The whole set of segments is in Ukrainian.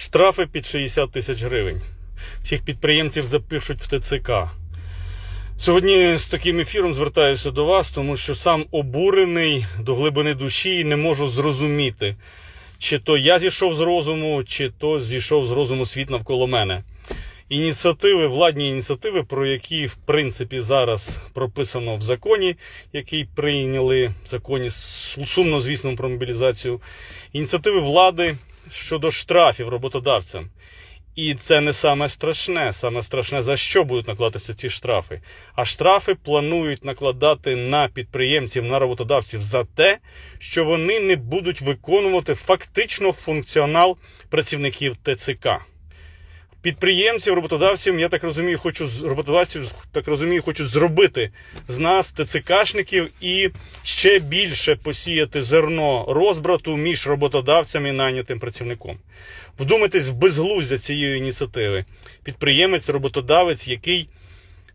Штрафи під 60 тисяч гривень. Всіх підприємців запишуть в ТЦК. Сьогодні з таким ефіром звертаюся до вас, тому що сам обурений до глибини душі і не можу зрозуміти, чи то я зійшов з розуму, чи то зійшов з розуму світ навколо мене. Ініціативи, владні ініціативи, про які в принципі зараз прописано в законі, який прийняли в законі сумно, звісно, про мобілізацію. Ініціативи влади щодо штрафів роботодавцям. І це не саме страшне. Саме страшне, за що будуть накладатися ці штрафи. А штрафи планують накладати на підприємців, на роботодавців за те, що вони не будуть виконувати фактично функціонал працівників ТЦК. Підприємців, роботодавців, я так розумію, хочу роботодавців, так розумію, хочуть зробити з нас ТЦКшників і ще більше посіяти зерно розбрату між роботодавцем і найнятим працівником. Вдумайтесь в безглуздя цієї ініціативи. Підприємець, роботодавець, який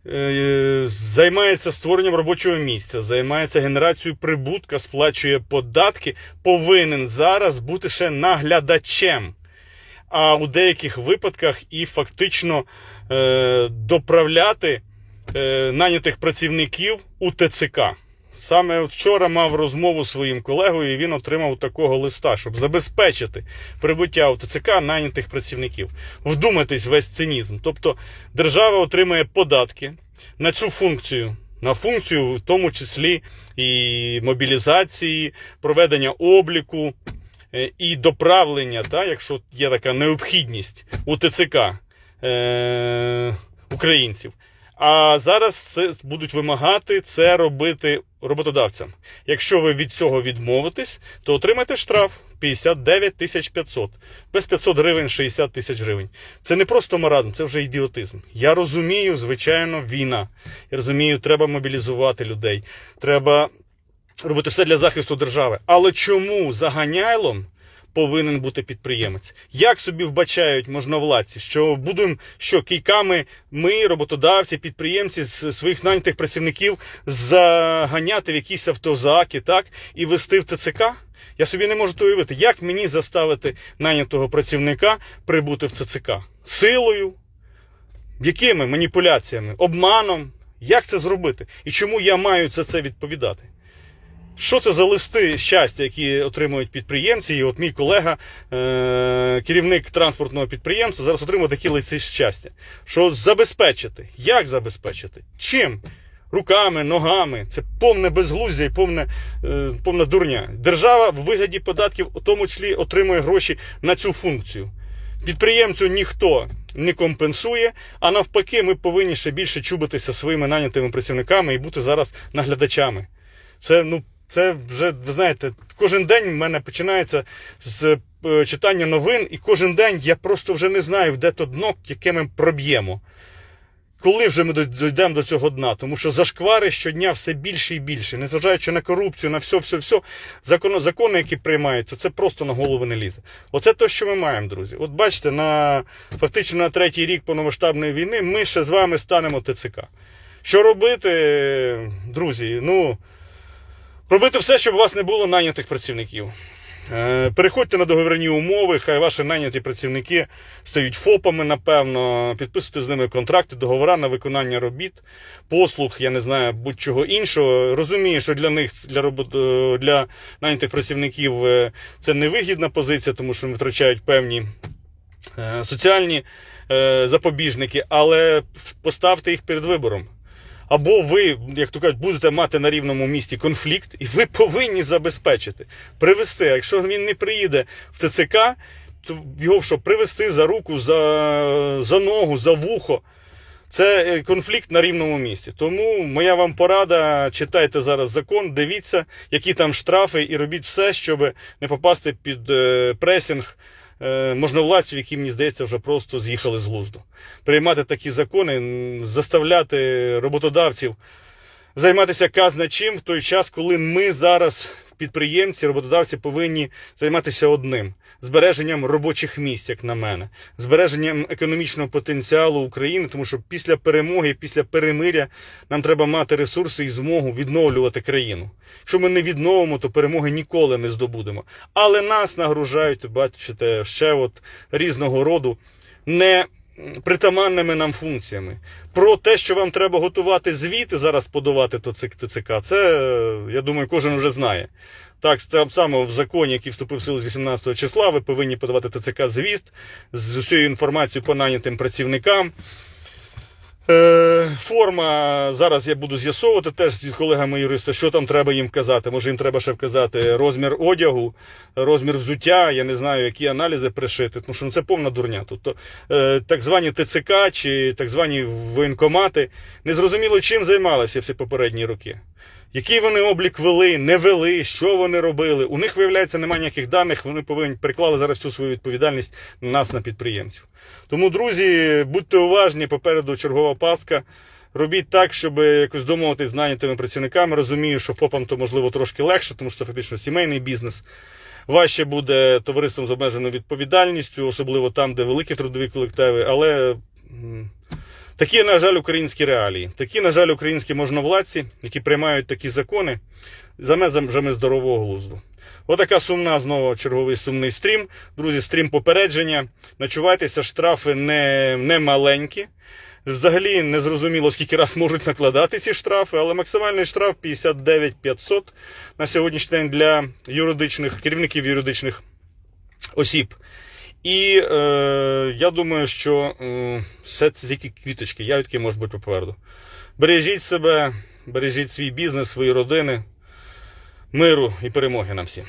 е, займається створенням робочого місця, займається генерацією прибутка, сплачує податки, повинен зараз бути ще наглядачем. А у деяких випадках і фактично е, доправляти е, нанятих працівників у ТЦК. Саме вчора мав розмову з своїм колегою, і він отримав такого листа, щоб забезпечити прибуття у ТЦК нанятих працівників. Вдумайтесь весь цинізм. Тобто держава отримує податки на цю функцію, на функцію, в тому числі і мобілізації, проведення обліку і доправлення, та, якщо є така необхідність у ТЦК е, українців. А зараз це будуть вимагати це робити роботодавцям. Якщо ви від цього відмовитесь, то отримаєте штраф 59 тисяч 500. Без 500 гривень 60 тисяч гривень. Це не просто маразм, це вже ідіотизм. Я розумію, звичайно, війна. Я розумію, треба мобілізувати людей. Треба робити все для захисту держави. Але чому заганяйлом повинен бути підприємець? Як собі вбачають можновладці, що будемо що кійками ми, роботодавці, підприємці з своїх нанятих працівників заганяти в якісь автозаки, так, і вести в ТЦК? Я собі не можу уявити, як мені заставити нанятого працівника прибути в ТЦК? Силою? Якими маніпуляціями? Обманом? Як це зробити? І чому я маю за це відповідати? Що це за листи щастя, які отримують підприємці? І от мій колега, е- транспортного підприємства, зараз отримує такі листи щастя. Що забезпечити? Як забезпечити? Чим? Руками, ногами. Це повне безглуздя і повне, е- повна дурня. Держава в вигляді податків, у тому числі, отримує гроші на цю функцію. Підприємцю ніхто не компенсує, а навпаки, ми повинні ще більше чубитися своїми нанятими працівниками і бути зараз наглядачами. Це ну. Це вже, ви знаєте, кожен день в мене починається з е, читання новин, і кожен день я просто вже не знаю, де то дно, яке ми проб'ємо. Коли вже ми дійдемо до цього дна? Тому що зашквари щодня все більше і більше, незважаючи на корупцію, на все, все, все, закони, які приймаються, це просто на голову не лізе. Оце те, що ми маємо, друзі. От бачите, на фактично на третій рік повномасштабної війни ми ще з вами станемо ТЦК. Що робити, друзі? Ну. Робити все, щоб у вас не було найнятих працівників. Е, Переходьте на договірні умови, хай ваші найняті працівники стають ФОПами, напевно, підписуйте з ними контракти, договори на виконання робіт, послуг, я не знаю, будь-чого іншого. Розумію, що для них, для е, для найнятих працівників е, це невигідна позиція, тому що вони втрачають певні соціальні запобіжники, але поставте їх перед вибором. Або ви, як то кажуть, будете мати на рівному місці конфлікт, і ви повинні забезпечити, привести. А якщо він не приїде в ТЦК, то його що привести за руку, за, за ногу, за вухо. Це е, конфлікт на рівному місці. Тому моя вам порада: читайте зараз закон, дивіться, які там штрафи, і робіть все, щоб не попасти під е, пресінг можновладців, які, мені здається, вже просто з'їхали з глузду. Приймати такі закони, заставляти роботодавців займатися казначим в той час, коли ми зараз підприємці, роботодавці повинні займатися одним збереженням робочих місць, як на мене, збереженням економічного потенціалу України, тому що після перемоги, після перемиря нам треба мати ресурси і змогу відновлювати країну. Якщо ми не відновимо, то перемоги ніколи не здобудемо. Але нас нагружають, бачите, ще от різного роду не притаманними нам функціями. Про те, що вам треба готувати звіти, зараз подавати ТЦК, це, е, я думаю, кожен вже знає. Так, само в законі, який вступив в силу з 18 числа, ви повинні подавати ТЦК звіт з усією інформацією по нанятим працівникам. Е, форма зараз я буду з'ясовувати теж з колегами юриста, що там треба їм вказати. Може їм треба ще вказати розмір одягу, розмір взуття, я не знаю, які аналізи пришити, тому що ну, це повна дурня. Тобто е, так звані ТЦК чи так звані воєнкомати незрозуміло чим займалися всі попередні роки. Який вони облік вели, не вели, що вони робили. У них, виявляється, немає ніяких даних, вони повинні приклали зараз всю свою відповідальність на нас, на підприємців. Тому, друзі, будьте уважні, попереду чергова пастка. Робіть так, щоб якось домовитись з нанятими працівниками. Розумію, що ФОПам то можливо трошки легше, тому що це фактично сімейний бізнес. Важче буде товариством з обмеженою відповідальністю, особливо там, де великі трудові колективи. Але такі, на жаль, українські реалії. Такі, на жаль, українські можновладці, які приймають такі закони за межами здорового глузду. Отака сумна знову черговий сумний стрім. Друзі, стрім попередження. Ночувайтеся, штрафи не, не маленькі. Взагалі не зрозуміло, скільки раз можуть накладати ці штрафи, але максимальний штраф 59 500 на сьогоднішній день для юридичних керівників юридичних осіб. І е, я думаю, що е, все це тільки квіточки, ягідки можуть бути попереду. Бережіть себе, бережіть свій бізнес, свої родини, миру і перемоги нам всім.